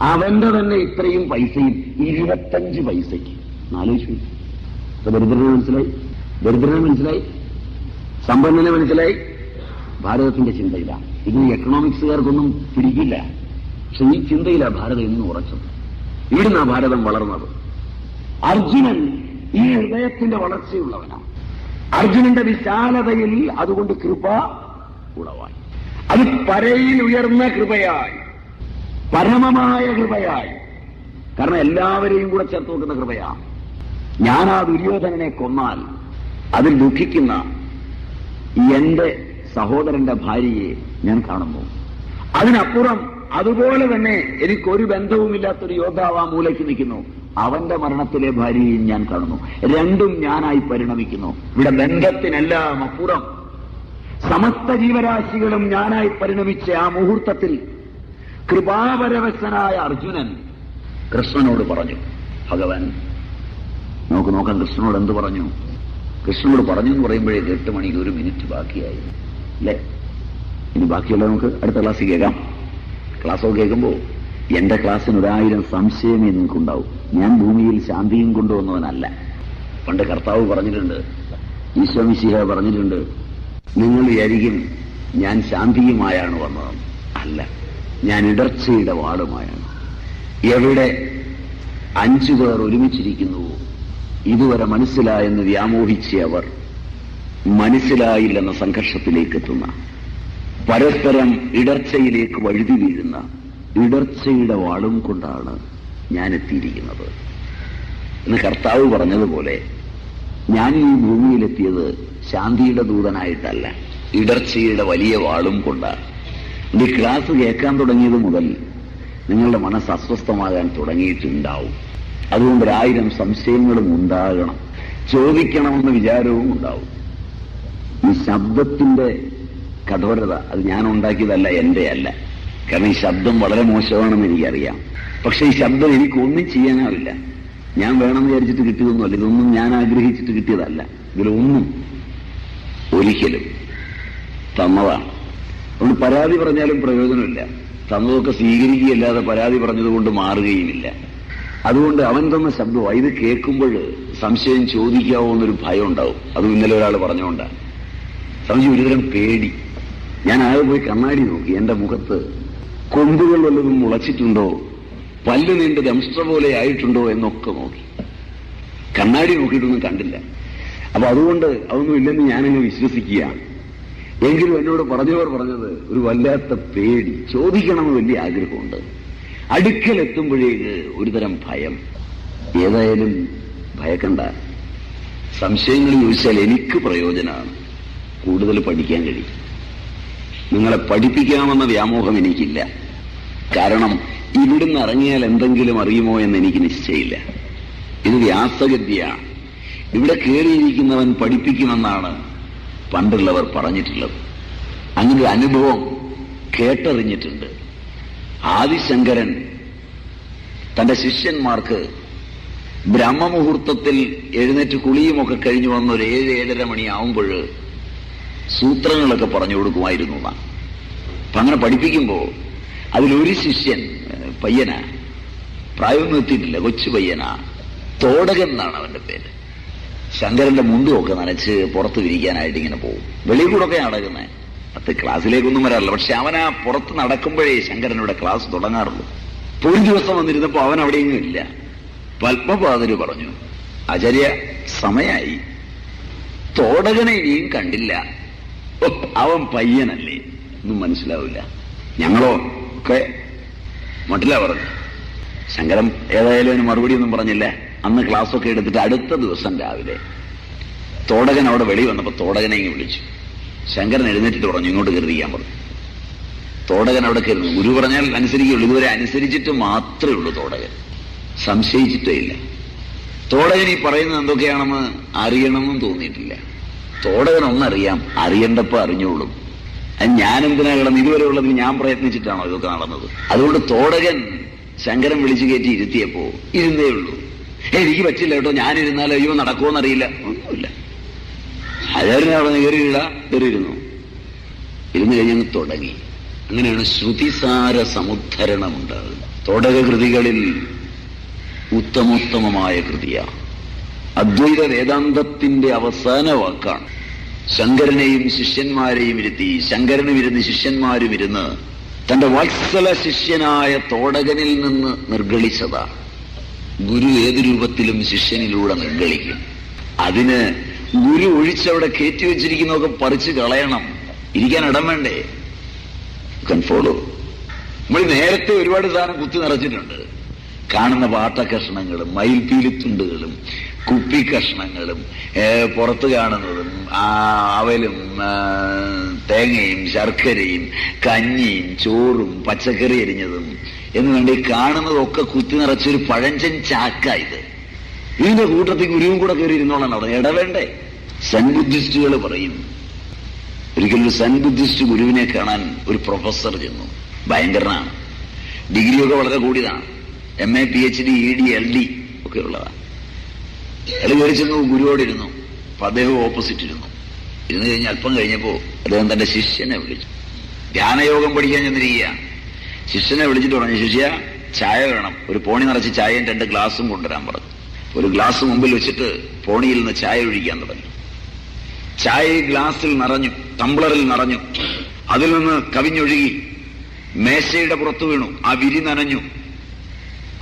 അവന്റെ തന്നെ ഇത്രയും പൈസയും ഇരുപത്തഞ്ച് പൈസയ്ക്ക്. ആലോചിച്ചു അപ്പൊ ദരിദ്രനെ മനസ്സിലായി? ദരിദ്രനെ മനസ്സിലായി? സമ്പന്നനെ മനസ്സിലായി? ഭാരതത്തിന്റെ ചിന്തയില്ല. ഇത് എക്കണോമിക്സുകാർക്കൊന്നും പിടിക്കില്ല പക്ഷെ ഈ ചിന്തയിലാ ഭാരതം ഇന്ന് ഉറച്ചത്. ഇവിടുന്നാ ഭാരതം വളർന്നത്. അർജുനൻ ഈ ഹൃദയത്തിന്റെ വളർച്ചയുള്ളവനാണ്. അർജുനന്റെ വിശാലതയിൽ അതുകൊണ്ട് കൃപ ഉളവായി. അത് പരയിൽ ഉയർന്ന കൃപയായി. പരമമായ കൃപയായി. കാരണം എല്ലാവരെയും കൂടെ ചേർത്ത് നോക്കുന്ന കൃപയാ. ഞാൻ ആ ദുര്യോധനനെ കൊന്നാൽ അതിൽ ദുഃഖിക്കുന്ന എന്റെ സഹോദരന്റെ ഭാര്യയെ ഞാൻ കാണുന്നു. അതിനപ്പുറം അതുപോലെ തന്നെ എനിക്കൊരു ബന്ധവുമില്ലാത്തൊരു യോദ്ധാവ് ആ മൂലയ്ക്ക് നിൽക്കുന്നു. അവന്റെ മരണത്തിലെ ഭാര്യയും ഞാൻ കാണുന്നു. രണ്ടും ഞാനായി പരിണമിക്കുന്നു. ഇവിടെ ബന്ധത്തിനെല്ലാം അപ്പുറം. സമസ്ത ജീവരാശികളും ഞാനായി പരിണമിച്ച ആ മുഹൂർത്തത്തിൽ കൃപാപരവശനായ അർജുനൻ കൃഷ്ണനോട് പറഞ്ഞു ഭഗവാൻ നമുക്ക് നോക്കാം കൃഷ്ണനോട് എന്ത് പറഞ്ഞു? കൃഷ്ണനോട് പറഞ്ഞു എന്ന് പറയുമ്പോഴേ എട്ട് മണിക്ക് ഒരു മിനിറ്റ് ബാക്കിയായി. അല്ലേ? ഇനി ബാക്കിയുള്ള നമുക്ക് അടുത്ത ക്ലാസ്സിൽ കേൾക്കാം. ക്ലാസ്സൊക്കെ കേൾക്കുമ്പോൾ എന്റെ ക്ലാസ്സിന് ഒരായിരം സംശയമേ നിങ്ങൾക്കുണ്ടാവും. ഞാൻ ഭൂമിയിൽ ശാന്തിയും കൊണ്ടുവന്നവനല്ല. പണ്ട് കർത്താവ് പറഞ്ഞിട്ടുണ്ട് ഈശ്വമിശിഹ പറഞ്ഞിട്ടുണ്ട് നിങ്ങൾ വിചാരിക്കും ഞാൻ ശാന്തിയുമായാണ് വന്നത്. അല്ല. ഞാൻ ഇടർച്ചയുടെ വാളുമായാണ്. എവിടെ അഞ്ചു പേർ ഒരുമിച്ചിരിക്കുന്നുവോ ഇതുവരെ മനസ്സിലായെന്ന് വ്യാമോഹിച്ച അവർ മനസ്സിലായില്ലെന്ന സംഘർഷത്തിലേക്ക് എത്തുന്ന പരസ്പരം ഇടർച്ചയിലേക്ക് വഴുതി വീഴുന്ന ഇടർച്ചയുടെ വാളും കൊണ്ടാണ് ഞാൻ എത്തിയിരിക്കുന്നത്. എന്ന് കർത്താവ് പറഞ്ഞതുപോലെ ഞാൻ ഈ ഭൂമിയിലെത്തിയത് ശാന്തിയുടെ ദൂതനായിട്ടല്ല ഇടർച്ചയുടെ വലിയ വാളും കൊണ്ടാണ്. ഈ ക്ലാസ് കേൾക്കാൻ തുടങ്ങിയത് മുതൽ നിങ്ങളുടെ മനസ്സ് അസ്വസ്ഥമാകാൻ തുടങ്ങിയിട്ടുണ്ടാവും. അതുകൊണ്ട് ഒരായിരം സംശയങ്ങളും ഉണ്ടാകണം. ചോദിക്കണമെന്ന വിചാരവും ഉണ്ടാവും. ഈ ശബ്ദത്തിന്റെ കഠോരത അത് ഞാൻ ഉണ്ടാക്കിയതല്ല എന്റെ അല്ല. കാരണം ഈ ശബ്ദം വളരെ മോശമാണെന്ന് എനിക്കറിയാം. പക്ഷെ ഈ ശബ്ദം എനിക്കൊന്നും ചെയ്യാനാവില്ല. ഞാൻ വേണമെന്ന് വിചാരിച്ചിട്ട് കിട്ടിയതൊന്നുമല്ല. ഇതൊന്നും ഞാൻ ആഗ്രഹിച്ചിട്ട് കിട്ടിയതല്ല. ഇതിലൊന്നും ഒരിക്കലും തന്നതാണ്. അതുകൊണ്ട് പരാതി പറഞ്ഞാലും പ്രയോജനമില്ല. തന്നതൊക്കെ സ്വീകരിക്കുകയല്ലാതെ പരാതി പറഞ്ഞതുകൊണ്ട് മാറുകയുമില്ല. അതുകൊണ്ട് അവൻ തന്ന ശബ്ദമാണ് ഇത് കേൾക്കുമ്പോൾ സംശയം ചോദിക്കാവോ എന്നൊരു ഭയം ഉണ്ടാവും. അതും ഇന്നലെ ഒരാൾ പറഞ്ഞുകൊണ്ടാണ് സംശയം ഒരുതരം പേടി. ഞാൻ ആകെ പോയി കണ്ണാടി നോക്കി. എന്റെ മുഖത്ത് കൊമ്പുകൾ വല്ലതും മുളച്ചിട്ടുണ്ടോ? പല്ല് നീണ്ട് ദംഷ്ട്ര പോലെ ആയിട്ടുണ്ടോ എന്നൊക്കെ നോക്കി. കണ്ണാടി നോക്കിയിട്ടൊന്നും കണ്ടില്ല. അപ്പൊ അതുകൊണ്ട് അതൊന്നും ഇല്ലെന്ന് ഞാനങ്ങ് വിശ്വസിക്കുകയാണ്. എങ്കിലും എന്നോട് പറഞ്ഞവർ പറഞ്ഞത് ഒരു വല്ലാത്ത പേടി. ചോദിക്കണമെന്ന് വലിയ ആഗ്രഹമുണ്ട്. അടുക്കലെത്തുമ്പോഴേക്ക് ഒരുതരം ഭയം. ഏതായാലും ഭയക്കണ്ട. സംശയങ്ങൾ ചോദിച്ചാൽ എനിക്ക് പ്രയോജനമാണ്. കൂടുതൽ പഠിക്കാൻ കഴിയും. നിങ്ങളെ പഠിപ്പിക്കാമെന്ന വ്യാമോഹം എനിക്കില്ല. കാരണം ഇവിടുന്ന് ഇറങ്ങിയാൽ എന്തെങ്കിലും അറിയുമോ എന്ന് എനിക്ക് നിശ്ചയില്ല ഇത് വ്യാസഗദ്യാണ് ഇവിടെ കയറിയിരിക്കുന്നവൻ പഠിപ്പിക്കുമെന്നാണ് പണ്ടുള്ളവർ പറഞ്ഞിട്ടുള്ളത്. അങ്ങനെ അനുഭവം കേട്ടറിഞ്ഞിട്ടുണ്ട്. ആദിശങ്കരൻ തന്റെ ശിഷ്യന്മാർക്ക് ബ്രഹ്മമുഹൂർത്തത്തിൽ എഴുന്നേറ്റ് കുളിയുമൊക്കെ കഴിഞ്ഞു വന്ന ഒരു ഏഴ് ഏഴര മണിയാവുമ്പോൾ സൂത്രങ്ങളൊക്കെ പറഞ്ഞു കൊടുക്കുമായിരുന്നു അപ്പൊ അങ്ങനെ പഠിപ്പിക്കുമ്പോൾ അതിലൊരു ശിഷ്യൻ പയ്യന പ്രായമൊന്നും എത്തിയിട്ടില്ല കൊച്ചു പയ്യന തോടകൻ എന്നാണ് അവന്റെ പേര്. ശങ്കരന്റെ മുണ്ടുമൊക്കെ നനച്ച് പുറത്ത് വിരിക്കാനായിട്ട് ഇങ്ങനെ പോകും. വെളിയിൽ കൂടെ ഒക്കെ നടക്കുന്നത് അത് ക്ലാസ്സിലേക്കൊന്നും വരാറില്ല. പക്ഷെ അവൻ ആ പുറത്ത് നടക്കുമ്പോഴേ ശങ്കരനോട് ക്ലാസ് തുടങ്ങാറുള്ളൂ. തൊഴിൽ ഒരു ദിവസം വന്നിരുന്നപ്പോ അവൻ അവിടെയെങ്ങും ഇല്ല. പത്മപാതിരി പറഞ്ഞു ആചാര്യ സമയായി. തോടകനെ ഇനിയും കണ്ടില്ല. അവൻ പയ്യനല്ലേ. ഒന്നും മനസ്സിലാവില്ല. ഞങ്ങളോ ഒക്കെ? മട്ടില്ല പറഞ്ഞു. ശങ്കരം ഏതായാലും അതിന് മറുപടി ഒന്നും പറഞ്ഞില്ല. അന്ന് ക്ലാസ്സൊക്കെ എടുത്തിട്ട് അടുത്ത ദിവസം രാവിലെ തോടകൻ അവിടെ വെളി വന്നപ്പോൾ തോടകനെ ഇങ്ങ് വിളിച്ചു. ശങ്കരൻ എഴുന്നേറ്റിട്ട് പറഞ്ഞു ഇങ്ങോട്ട് കയറിയിരിക്കാൻ പറഞ്ഞു. തോടകൻ അവിടെ കയറുന്നു ഗുരു പറഞ്ഞാൽ അനുസരിക്കുള്ളൂ ഇതുവരെ അനുസരിച്ചിട്ട് മാത്രമേ ഉള്ളൂ തോടകൻ. സംശയിച്ചിട്ടേ ഇല്ല. തോടകൻ ഈ പറയുന്നത് എന്തൊക്കെയാണെന്ന് അറിയണമെന്നും തോന്നിയിട്ടില്ല. തോടകൻ ഒന്നറിയാം അറിയേണ്ടപ്പോ അറിഞ്ഞോളും. അത് ഞാൻ എന്തിനാ കിടന്ന് ഇതുവരെ ഉള്ളതിൽ ഞാൻ പ്രയത്നിച്ചിട്ടാണോ ഇതൊക്കെ നടന്നത്? അതുകൊണ്ട് തോടകൻ ശങ്കരൻ വിളിച്ചു കയറ്റി ഇരുത്തിയപ്പോ ഇരുന്നേ ഉള്ളൂ. എനിക്ക് പറ്റില്ല കേട്ടോ. ഞാനിരുന്നാൽ അയ്യോ നടക്കുമെന്നറിയില്ല ഒന്നുമില്ല. ആചാര്യനെ അവിടെ കയറിയില്ല കയറിയിരുന്നു ഇരുന്ന് കഴിഞ്ഞങ്ങ് തുടങ്ങി. അങ്ങനെയാണ് ശ്രുതിസാര സമുദ്ധരണം ഉണ്ടാകുന്നത് തോടക കൃതികളിൽ ഉത്തമോത്തമമായ കൃതിയാണ് അദ്വൈത വേദാന്തത്തിന്റെ അവസാന വാക്കാണ്. ശങ്കരനെയും ശിഷ്യന്മാരെയും ഇരുത്തി ശങ്കരനും ഇരുന്ന് ശിഷ്യന്മാരും ഇരുന്ന് തന്റെ വത്സല ശിഷ്യനായ തോടകനിൽ നിന്ന് നിർഗളിച്ചതാണ് ഗുരു ഏത് രൂപത്തിലും ശിഷ്യനിലൂടെ നിർഗളിക്കും. അതിന് ഗുരു ഒഴിച്ചവിടെ കയറ്റി വെച്ചിരിക്കുന്നതൊക്കെ പറിച്ചു കളയണം. ഇരിക്കാൻ ഇടം വേണ്ടേ? കൺഫോളോ നമ്മൾ നേരത്തെ ഒരുപാട് സാധനം കുത്തി നിറച്ചിട്ടുണ്ട്. കാണുന്ന പാട്ടക്കഷ്ണങ്ങളും മയിൽപീലിത്തുണ്ടുകളും കുപ്പി കഷ്ണങ്ങളും പുറത്ത് കാണുന്നതും അവലും തേങ്ങയും ശർക്കരയും കഞ്ഞിയും ചോറും പച്ചക്കറി എരിഞ്ഞതും എന്ന് വേണ്ടി കാണുന്നതൊക്കെ കുത്തി നിറച്ചൊരു പഴഞ്ചൻ ചാക്ക ഇത്. ഇതിന്റെ കൂട്ടത്തിൽ ഗുരുവും കൂടെ കയറി ഇരുന്നോളാണ് അവിടെ. ഇടവേണ്ടേ സെൻ ബുദ്ധിസ്റ്റുകൾ പറയും ഒരിക്കലും ഒരു സെൻ ബുദ്ധിസ്റ്റ് ഗുരുവിനെ കാണാൻ ഒരു പ്രൊഫസർ ചെന്നു. ഭയങ്കരനാണ്. ഡിഗ്രിയൊക്കെ വളരെ കൂടിയതാണ്. M A P H D E D L D ഒക്കെ ഉള്ളതാണ്. അയാൾ കയറി ചെന്നു ഗുരുവോടിരുന്നു അപ്പൊ അദ്ദേഹം ഓപ്പോസിറ്റ് ഇരുന്നു. ഇരുന്ന് കഴിഞ്ഞ് അല്പം കഴിഞ്ഞപ്പോ അദ്ദേഹം തന്റെ ശിഷ്യനെ വിളിച്ചു. ധ്യാനയോഗം പഠിക്കാൻ ചെന്നിരിക്കുകയാണ്. ശിഷ്യനെ വിളിച്ചിട്ട് പറഞ്ഞു ശിഷ്യ ചായ വേണം. ഒരു പോണി നിറച്ച് ചായയും രണ്ട് ഗ്ലാസും കൊണ്ടുവരാൻ പറഞ്ഞു. ഒരു ഗ്ലാസ് മുമ്പിൽ വെച്ചിട്ട് പോണിയിൽ നിന്ന് ചായ ഒഴിക്കാൻ തുടങ്ങി. ചായ ഗ്ലാസിൽ നിറഞ്ഞു ടംബ്ലറിൽ നിറഞ്ഞു. അതിൽ നിന്ന് കവിഞ്ഞൊഴുകി മേശയുടെ പുറത്തു വീണു. ആ വിരി നനഞ്ഞു.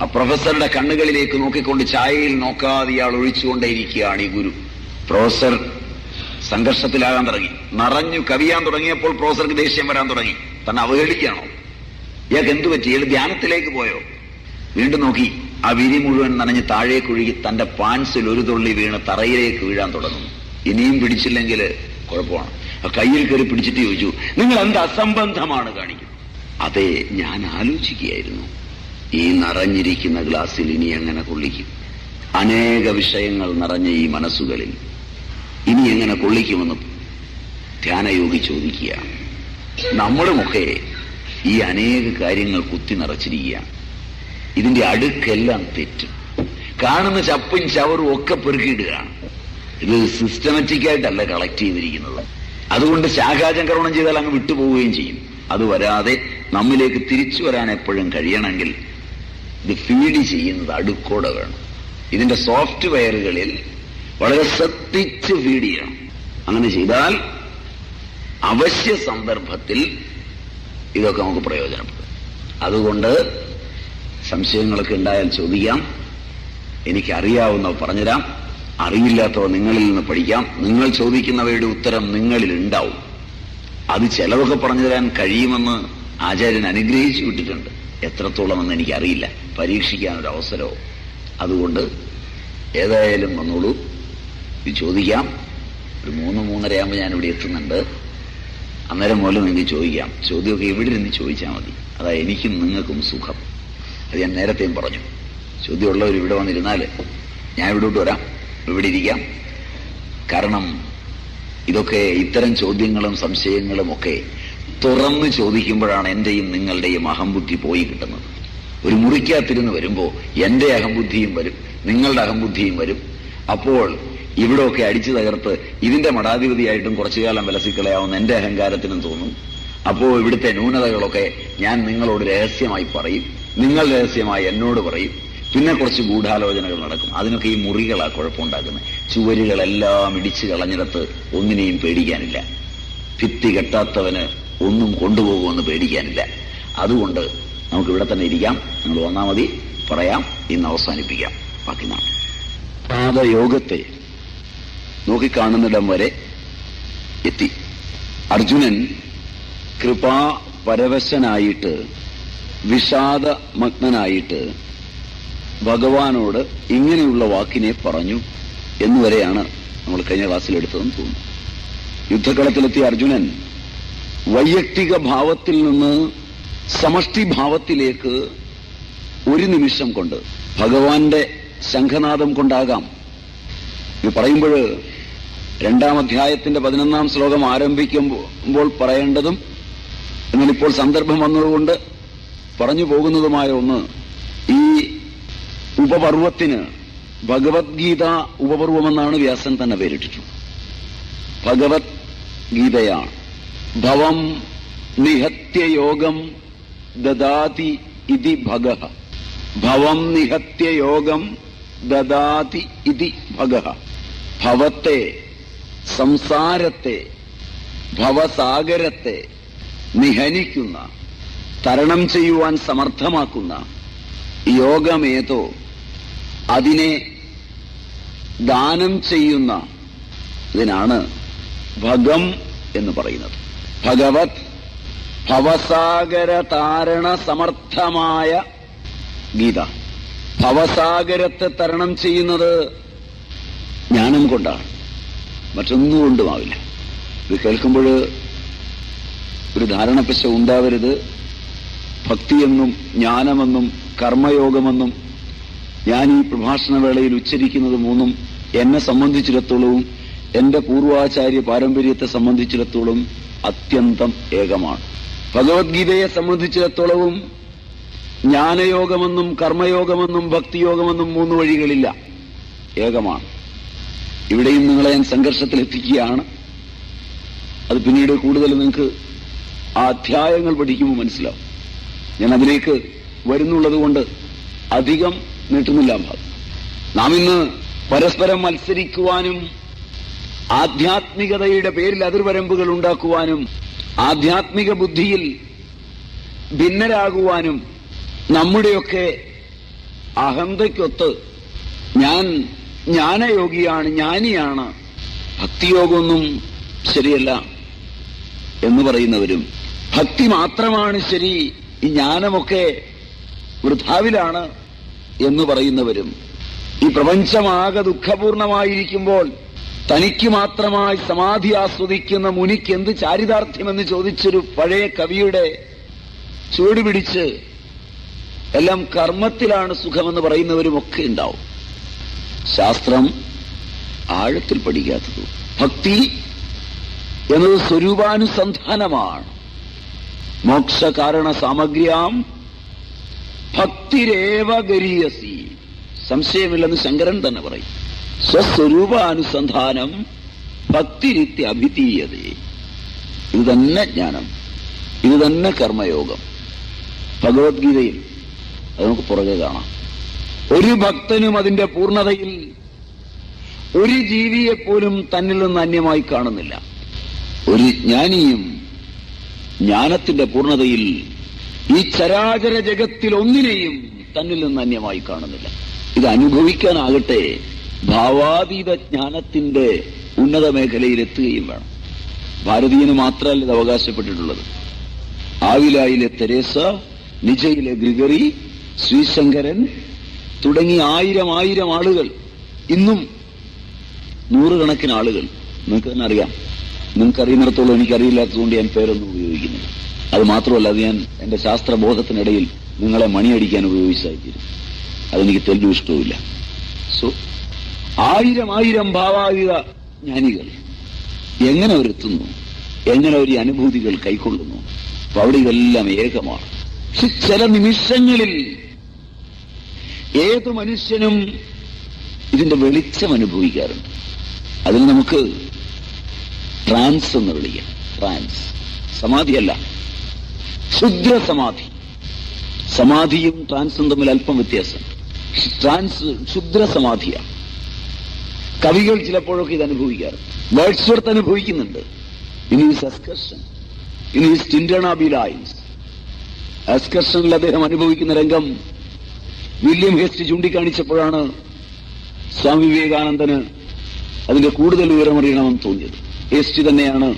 ആ പ്രൊഫസറുടെ കണ്ണുകളിലേക്ക് നോക്കിക്കൊണ്ട് ചായയിൽ നോക്കാതെ ഇയാൾ ഒഴിച്ചുകൊണ്ടേയിരിക്കുകയാണ് ഈ ഗുരു. പ്രൊഫസർ സംഘർഷത്തിലാകാൻ തുടങ്ങി. നിറഞ്ഞു കവിയാൻ തുടങ്ങിയപ്പോൾ പ്രൊഫസർക്ക് ദേഷ്യം വരാൻ തുടങ്ങി. തന്നെ അവഹേളിക്കുകയാണോ? ഇയാൾക്ക് എന്തു പറ്റി? ഇയാൾ ധ്യാനത്തിലേക്ക് പോയോ? വീണ്ടും നോക്കി. ആ വിരി മുഴുവൻ നനഞ്ഞ് താഴേക്കൊഴുകി തന്റെ പാൻസിൽ ഒരു തുള്ളി വീണ് തറയിലേക്ക് വീഴാൻ തുടങ്ങുന്നു ഇനിയും പിടിച്ചില്ലെങ്കിൽ കുഴപ്പമാണ്. കയ്യിൽ കയറി പിടിച്ചിട്ട് ചോദിച്ചു നിങ്ങൾ എന്ത് അസംബന്ധമാണ് കാണിക്കുന്നത്? അതെ ഞാൻ ആലോചിക്കുകയായിരുന്നു. ഈ നിറഞ്ഞിരിക്കുന്ന ഗ്ലാസ്സിൽ ഇനി എങ്ങനെ കൊള്ളിക്കും? അനേക വിഷയങ്ങൾ നിറഞ്ഞ ഈ മനസ്സുകളിൽ ഇനി എങ്ങനെ കൊള്ളിക്കുമെന്ന് ധ്യാനയോഗി ചോദിക്കുക നമ്മളുമൊക്കെ ഈ അനേക കാര്യങ്ങൾ കുത്തി നിറച്ചിരിക്കുകയാണ്. ഇതിന്റെ അടുക്കെല്ലാം തെറ്റും. കാണുന്ന ചപ്പും ചവറും ഒക്കെ പെറുക്കിയിടുകയാണ്. ഇത് സിസ്റ്റമാറ്റിക് ആയിട്ടല്ല കളക്ട് ചെയ്തിരിക്കുന്നത്. അതുകൊണ്ട് ശാഖാചംക്രമണം ചെയ്താൽ അങ്ങ് വിട്ടുപോവുകയും ചെയ്യും. അത് വരാതെ നമ്മിലേക്ക് തിരിച്ചു വരാൻ എപ്പോഴും കഴിയണമെങ്കിൽ ഇത് ഫീഡ് ചെയ്യുന്നത് അടുക്കോടെ വേണം. ഇതിന്റെ സോഫ്റ്റ്വെയറുകളിൽ വളരെ ശ്രദ്ധിച്ച് ഫീഡ് ചെയ്യണം. അങ്ങനെ ചെയ്താൽ അവശ്യ സന്ദർഭത്തിൽ ഇതൊക്കെ നമുക്ക് പ്രയോജനപ്പെടും അതുകൊണ്ട് സംശയങ്ങളൊക്കെ ഉണ്ടായാൽ ചോദിക്കാം. എനിക്കറിയാവുന്നവ പറഞ്ഞുതരാം. അറിയില്ലാത്തവ നിങ്ങളിൽ നിന്ന് പഠിക്കാം. നിങ്ങൾ ചോദിക്കുന്നവയുടെ ഉത്തരം നിങ്ങളിൽ ഉണ്ടാവും. അത് ചിലതൊക്കെ പറഞ്ഞു തരാൻ കഴിയുമെന്ന് ആചാര്യൻ അനുഗ്രഹിച്ചു വിട്ടിട്ടുണ്ട്. എത്രത്തോളം എന്ന് എനിക്കറിയില്ല. പരീക്ഷിക്കാൻ ഒരു അവസരവും അതുകൊണ്ട് ഏതായാലും വന്നോളൂ. ഇത് ചോദിക്കാം. ഒരു മൂന്ന് മൂന്നരയാകുമ്പോൾ ഞാൻ ഇവിടെ എത്തുന്നുണ്ട്. അന്നേരം മുതൽ നിങ്ങൾക്ക് ചോദിക്കാം. ചോദ്യമൊക്കെ ഇവിടെ ഇരുന്ന് ചോദിച്ചാൽ മതി. അതാ എനിക്കും നിങ്ങൾക്കും സുഖം. അത് ഞാൻ നേരത്തെയും പറഞ്ഞു. ചോദ്യമുള്ളവർ ഇവിടെ വന്നിരുന്നാൽ ഞാൻ ഇവിടോട്ട് വരാം. ഇവിടെ ഇരിക്കാം. കാരണം ഇതൊക്കെ ഇത്തരം ചോദ്യങ്ങളും സംശയങ്ങളും ഒക്കെ തുറന്ന് ചോദിക്കുമ്പോഴാണ് എന്റെയും നിങ്ങളുടെയും അഹംബുദ്ധി പോയി കിട്ടുന്നത്. ഒരു മുറിക്കകത്തിരുന്ന് വരുമ്പോൾ എന്റെ അഹംബുദ്ധിയും വരും നിങ്ങളുടെ അഹംബുദ്ധിയും വരും. അപ്പോൾ ഇവിടെയൊക്കെ അടിച്ചു തകർത്ത് ഇതിന്റെ മഠാധിപതിയായിട്ടും കുറച്ചു കാലം വിലസിക്കളയാവുന്ന എന്റെ അഹങ്കാരത്തിനും തോന്നും. അപ്പോൾ ഇവിടുത്തെ ന്യൂനതകളൊക്കെ ഞാൻ നിങ്ങളോട് രഹസ്യമായി പറയും. നിങ്ങൾ രഹസ്യമായി എന്നോട് പറയും. പിന്നെ കുറച്ച് ഗൂഢാലോചനകൾ നടക്കും. അതിനൊക്കെ ഈ മുറികളാ കുഴപ്പമുണ്ടാക്കുന്നത്. ചുവരുകളെല്ലാം ഇടിച്ചു കളഞ്ഞിടത്ത് ഒന്നിനെയും പേടിക്കാനില്ല. ഭിത്തി കെട്ടാത്തവന് ഒന്നും കൊണ്ടുപോകുമെന്ന് പേടിക്കാനില്ല. അതുകൊണ്ട് നമുക്ക് ഇവിടെ തന്നെ ഇരിക്കാം. നിങ്ങൾ വന്നാൽ മതി. പറയാം. ഇന്ന് അവസാനിപ്പിക്കാം. ബാക്കി നാം പാദയോഗത്തെ നോക്കിക്കാണുന്നിടം വരെ എത്തി. അർജുനൻ കൃപാ പരവശനായിട്ട് വിഷാദമഗ്നനായിട്ട് ഭഗവാനോട് ഇങ്ങനെയുള്ള വാക്കിനെ പറഞ്ഞു എന്നുവരെയാണ് നമ്മൾ കഴിഞ്ഞ ക്ലാസ്സിൽ എടുത്തതെന്ന് തോന്നുന്നു. യുദ്ധകളത്തിലെത്തിയ അർജുനൻ വൈയക്തിക ഭാവത്തിൽ നിന്ന് സമഷ്ടി ഭാവത്തിലേക്ക് ഒരു നിമിഷം കൊണ്ട് ഭഗവാന്റെ ശംഖനാദം കൊണ്ടാകാം. ഇത് പറയുമ്പോൾ രണ്ടാം അധ്യായത്തിന്റെ പതിനൊന്നാം ശ്ലോകം ആരംഭിക്കുമ്പോൾ പറയേണ്ടതും എന്നാൽ ഇപ്പോൾ സന്ദർഭം വന്നതുകൊണ്ട് പറഞ്ഞു പോകുന്നതുമായ ഒന്ന് ഈ ഉപപർവത്തിന് ഭഗവത്ഗീത ഉപപർവമെന്നാണ് വ്യാസൻ തന്നെ പേരിട്ടിട്ടുള്ളത്. ഭഗവത് ഗീതയാണ് ഭവം നിഹത്യയോഗം ദദാതി ഇതി ഭഗ ഭവം നിഹത്യയോഗം ദദാതി ഇതി ഭഗ ഭവത്തെ സംസാരത്തെ ഭവസാഗരത്തെ നിഹനിക്കുന്ന തരണം ചെയ്യുവാൻ സമർത്ഥമാക്കുന്ന യോഗമേതോ അതിനെ ദാനം ചെയ്യുന്ന ഇതിനാണ് ഭഗം എന്ന് പറയുന്നത്. ഭഗവത് ഭവസാഗര താരണ സമർത്ഥമായ ഗീത. ഭവസാഗരത്തെ തരണം ചെയ്യുന്നത് ജ്ഞാനം കൊണ്ടാണ്. മറ്റൊന്നും കൊണ്ടുമാവില്ല. ഇത് കേൾക്കുമ്പോൾ ഒരു ധാരണപ്പശ ഉണ്ടാവരുത്. ഭക്തിയെന്നും ജ്ഞാനമെന്നും കർമ്മയോഗമെന്നും ഞാൻ ഈ പ്രഭാഷണ വേളയിൽ ഉച്ചരിക്കുന്നത് മൂന്നും എന്നെ സംബന്ധിച്ചിടത്തോളവും എന്റെ പൂർവാചാര്യ പാരമ്പര്യത്തെ സംബന്ധിച്ചിടത്തോളം അത്യന്തം ഏകമാണ്. ഭഗവത്ഗീതയെ സംബന്ധിച്ചിടത്തോളവും ജ്ഞാനയോഗമെന്നും കർമ്മയോഗമെന്നും ഭക്തിയോഗമെന്നും മൂന്ന് വഴികളില്ല. ഏകമാണ്. ഇവിടെയും നിങ്ങളെ ഞാൻ സംഘർഷത്തിലെത്തിക്കുകയാണ്. അത് പിന്നീട് കൂടുതൽ നിങ്ങൾക്ക് ആ അധ്യായങ്ങൾ പഠിക്കുമ്പോൾ മനസ്സിലാവും. ഞാൻ അതിലേക്ക് വരുന്നുള്ളത് കൊണ്ട് അധികം നീട്ടുന്നില്ല നാം ഇന്ന് പരസ്പരം മത്സരിക്കുവാനും ആധ്യാത്മികതയുടെ പേരിൽ അതിർവരമ്പുകൾ ഉണ്ടാക്കുവാനും ആധ്യാത്മിക ബുദ്ധിയിൽ ഭിന്നരാകുവാനും നമ്മുടെയൊക്കെ അഹന്തയ്ക്കൊത്ത് ഞാൻ ജ്ഞാനയോഗിയാണ് ജ്ഞാനിയാണ്. ഭക്തിയോഗമൊന്നും ശരിയല്ല എന്ന് പറയുന്നവരും. ഭക്തി മാത്രമാണ് ശരി ഈ ജ്ഞാനമൊക്കെ വൃഥാവിലാണ് എന്ന് പറയുന്നവരും. ഈ പ്രപഞ്ചമാകെ ദുഃഖപൂർണമായിരിക്കുമ്പോൾ തനിക്ക് മാത്രമായി സമാധി ആസ്വദിക്കുന്ന മുനിക്ക് എന്ത് ചാരിതാർത്ഥ്യമെന്ന് ചോദിച്ചൊരു പഴയ കവിയുടെ ചൂടുപിടിച്ച് പിടിച്ച് എല്ലാം കർമ്മത്തിലാണ് സുഖമെന്ന് പറയുന്നവരുമൊക്കെ ഉണ്ടാവും. ശാസ്ത്രം ആഴത്തിൽ പഠിക്കാത്തത്. ഭക്തി എന്നത് സ്വരൂപാനുസന്ധാനമാണ്. മോക്ഷകാരണ സാമഗ്രിയാം ഭക്തിരേവ ഗരീയസി. സംശയമില്ലെന്ന് ശങ്കരൻ തന്നെ പറയും. സ്വസ്വരൂപാനുസന്ധാനം ഭക്തിരിത്യ അഭിതീയത ഇത് തന്നെ ജ്ഞാനം. ഇത് തന്നെ കർമ്മയോഗം. ഭഗവത്ഗീതയിൽ അത് നമുക്ക് പുറകെ കാണാം. ഒരു ഭക്തനും അതിന്റെ പൂർണതയിൽ ഒരു ജീവിയെപ്പോലും തന്നിൽ നിന്ന് അന്യമായി കാണുന്നില്ല. ഒരു ജ്ഞാനിയും ജ്ഞാനത്തിന്റെ പൂർണതയിൽ ഈ ചരാചര ജഗത്തിൽ ഒന്നിനെയും തന്നിൽ നിന്ന് അന്യമായി കാണുന്നില്ല. ഇത് അനുഭവിക്കാനാകട്ടെ ഭാവാതീത ജ്ഞാനത്തിന്റെ ഉന്നത മേഖലയിൽ എത്തുകയും വേണം. ഭാരതീയന് മാത്രമല്ല ഇത് അവകാശപ്പെട്ടിട്ടുള്ളത്. ആവിലായിലെ തെരേസ നിജയിലെ ഗ്രിഗറി ശ്രീശങ്കരൻ തുടങ്ങി ആയിരം ആയിരം ആളുകൾ. ഇന്നും നൂറുകണക്കിന് ആളുകൾ. നിങ്ങൾക്ക് തന്നെ അറിയാം. നിങ്ങൾക്ക് അറിയുന്നിടത്തോളം എനിക്കറിയില്ലാത്തതുകൊണ്ട് ഞാൻ പേരൊന്നും ഉപയോഗിക്കുന്നില്ല. അത് മാത്രമല്ല അത് ഞാൻ എന്റെ ശാസ്ത്രബോധത്തിനിടയിൽ നിങ്ങളെ മണിയടിക്കാൻ ഉപയോഗിച്ചായിരിക്കും അതെനിക്ക് തെല്ലു ഇഷ്ടവുമില്ല. സോ ആയിരം ആയിരം ഭാവാതീത ജ്ഞാനികൾ എങ്ങനെ അവരെത്തുന്നു? എങ്ങനെ അവർ ഈ അനുഭൂതികൾ കൈക്കൊള്ളുന്നു? അപ്പോൾ അവിടെ ഇതെല്ലാം ഏകമാണ് ചില നിമിഷങ്ങളിൽ ഏത് മനുഷ്യനും ഇതിന്റെ വെളിച്ചം അനുഭവിക്കാറുണ്ട്. അതിന് നമുക്ക് ട്രാൻസ് എന്ന് വിളിക്കാം. ട്രാൻസ്. സമാധിയല്ല. ക്ഷുദ്ര സമാധി സമാധിയും ട്രാൻസും തമ്മിൽ അല്പം വ്യത്യാസം. ട്രാൻസ് ക്ഷുദ്ര സമാധിയാണ് കവികൾ ചിലപ്പോഴൊക്കെ ഇത് അനുഭവിക്കാറുണ്ട്. വേർഡ്സ്വർത്ത് അനുഭവിക്കുന്നുണ്ട്. In his excursion in his Tintern Abbey lines എസ്കർഷനിൽ അദ്ദേഹം അനുഭവിക്കുന്ന രംഗം വില്യം ഹെസ്റ്റ് ചൂണ്ടിക്കാണിച്ചപ്പോഴാണ് സ്വാമി വിവേകാനന്ദന് അതിന്റെ കൂടുതൽ വിവരമറിയണമെന്ന് തോന്നിയത്. ഹെസ്റ്റ് തന്നെയാണ്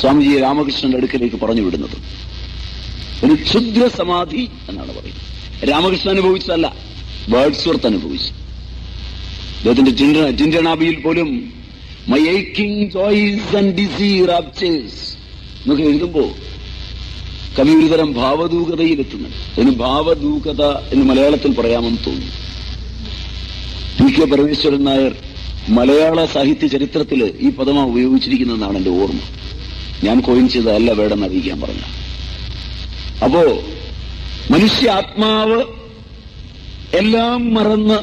സ്വാമിജിയെ രാമകൃഷ്ണന്റെ അടുക്കലേക്ക് പറഞ്ഞു വിടുന്നത്. ഒരു ക്ഷുദ്ര സമാധി എന്നാണ് പറയുന്നത്. രാമകൃഷ്ണൻ അനുഭവിച്ചതല്ല വേർഡ്സ്വർത്ത് അനുഭവിച്ചു. അദ്ദേഹത്തിന്റെ ചിന്ത ടിൻഡനാബിയിൽ പോലും my aching joys and dizzy raptures എന്നൊക്കെ എഴുതുമ്പോ കവി ഒരുതരം ഭാവദൂകതയിലെത്തുന്നുണ്ട് അതിന് ഭാവദൂകത എന്ന് മലയാളത്തിൽ പറയാമെന്ന് തോന്നുന്നു. പി കെ പരമേശ്വരൻ നായർ മലയാള സാഹിത്യ ചരിത്രത്തിൽ ഈ പദമാണ് ഉപയോഗിച്ചിരിക്കുന്നതെന്നാണ് എന്റെ ഓർമ്മ. ഞാൻ കോയിൻ ചെയ്തതല്ല വേണമെന്ന് അറിയിക്കാൻ പറഞ്ഞ അപ്പോ മനുഷ്യ ആത്മാവ് എല്ലാം മറന്ന്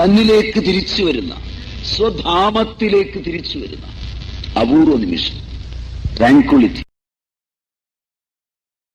തന്നിലേക്ക് തിരിച്ചു വരുന്ന സ്വധാമത്തിലേക്ക് തിരിച്ചു വരുന്ന അപൂർവ നിമിഷം. ട്രാങ്കുളിറ്റി